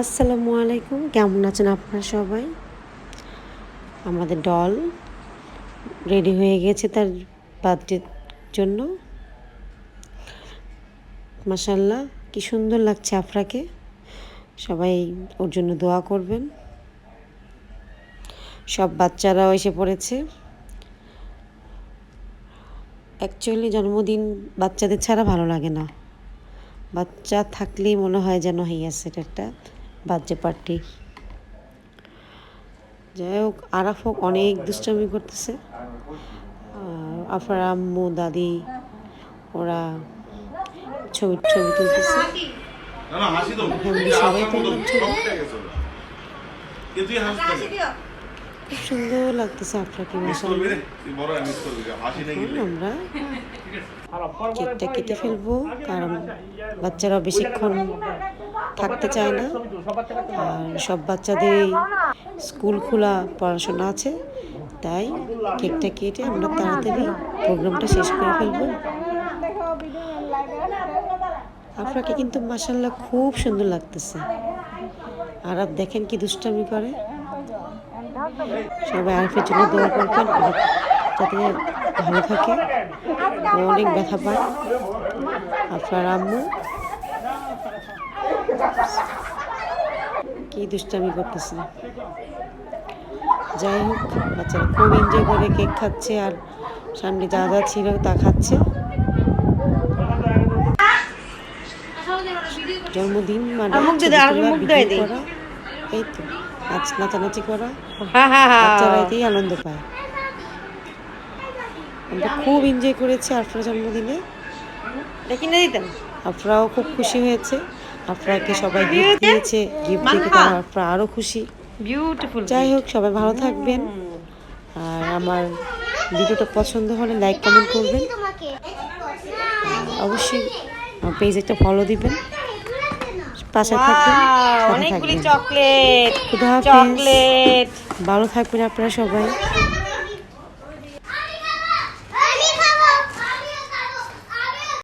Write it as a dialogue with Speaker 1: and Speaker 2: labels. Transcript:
Speaker 1: আসসালামু আলাইকুম। কেমন আছেন আপনারা সবাই? আমাদের ডল রেডি হয়ে গেছে তার বার্থডের জন্য। মাসাল্লাহ কি সুন্দর লাগছে আফরাকে। সবাই ওর জন্য দোয়া করবেন। সব বাচ্চারাও এসে পড়েছে। অ্যাকচুয়ালি জন্মদিন বাচ্চাদের ছাড়া ভালো লাগে না। বাচ্চা থাকলেই মনে হয় যেন হইয়াছে এটা বার্থডে পার্টি। যাই হোক আরাফ হোক অনেক দুষ্টামি করতেছে। আর আফার আম্মু দাদি ওরা ছবি ছবি তুলতেছে। সবাই তুললাম ছবি। খুব সুন্দর লাগতেছে
Speaker 2: গেলে
Speaker 1: আমরা কেকটা কেটে ফেলব কারণ বাচ্চারা বেশিক্ষণ থাকতে চায় না। আর সব বাচ্চাদের স্কুল খোলা পড়াশোনা আছে, তাই কেকটা কেটে আমরা তাড়াতাড়ি প্রোগ্রামটা শেষ করে ফেলব। আপনাকে কিন্তু মাসাল্লাহ খুব সুন্দর লাগতেছে। আর আপ দেখেন কি দুষ্টামি করে। সবাই আরফের জন্য দোয়া করবেন, যাতে ভালো থাকে। অনেক ব্যথা পায়। আপনার আম্মু কি দুষ্টামি করতেছে? যাই হোক বাচ্চারা খুব এনজয় করে কেক খাচ্ছে আর সামনে যা যা ছিল তা খাচ্ছে। জন্মদিন মানে এই তো নাচ নাচানাচি করা
Speaker 3: হ্যাঁ হ্যাঁ
Speaker 1: বাচ্চারা
Speaker 3: হ্যাঁ
Speaker 1: এতেই আনন্দ পায়। আমরা খুব এনজয় করেছি আফরা জন্মদিনে। আফরাও খুব খুশি হয়েছে। আফরাকে সবাই গিফট দিয়েছে। গিফট দেখে। তারা আফরা আরও খুশি।
Speaker 3: বিউটিফুল
Speaker 1: যাই হোক সবাই ভালো থাকবেন। আর আমার ভিডিওটা পছন্দ হলে লাইক কমেন্ট করবেন। অবশ্যই পেজ একটা ফলো দিবেন। পাশে থাকবেন
Speaker 3: অনেকগুলি চকলেট চকলেট
Speaker 1: ভালো থাকবেন আপনারা সবাই।